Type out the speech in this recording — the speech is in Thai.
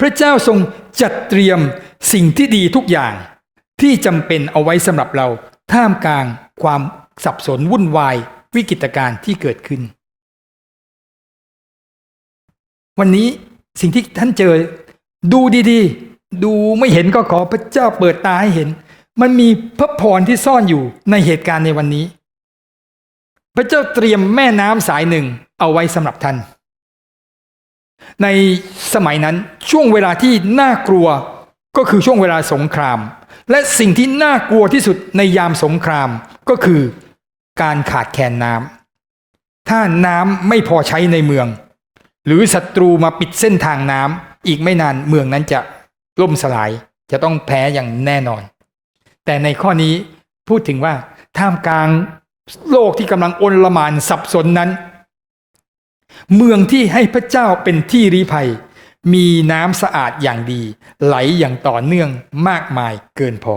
พระเจ้าทรงจัดเตรียมสิ่งที่ดีทุกอย่าง ที่จำเป็นเอาไว้สำหรับเราท่ามกลางความสับสนวุ่นวายวิกฤตการณ์ที่เกิดขึ้น วันนี้สิ่งที่ท่านเจอดูดีๆ ดูไม่เห็นก็ขอพระเจ้าเปิดตาให้เห็น มันมีพระพรที่ซ่อนอยู่ในเหตุการณ์ในวันนี้ พระเจ้าเตรียมแม่น้ำสายหนึ่งเอาไว้สำหรับท่าน ในสมัยนั้นช่วงเวลาที่น่ากลัวก็คือช่วงเวลาสงคราม และสิ่งที่น่ากลัวที่สุดในยามสงครามก็คือการขาดแคลนน้ำถ้าน้ำไม่พอใช้ในเมือง หรือศัตรูมาปิดเส้นทางน้ำอีกไม่นานเมืองนั้นจะล่มสลายจะต้องแพ้อย่างแน่นอน แต่ในข้อนี้พูดถึงว่าท่ามกลางโลกที่กำลังอนลหมานสับสนนั้น เมืองที่ให้พระเจ้าเป็นที่รีภัย มีน้ำสะอาดอย่างดี ไหลอย่างต่อเนื่องมากมายเกินพอ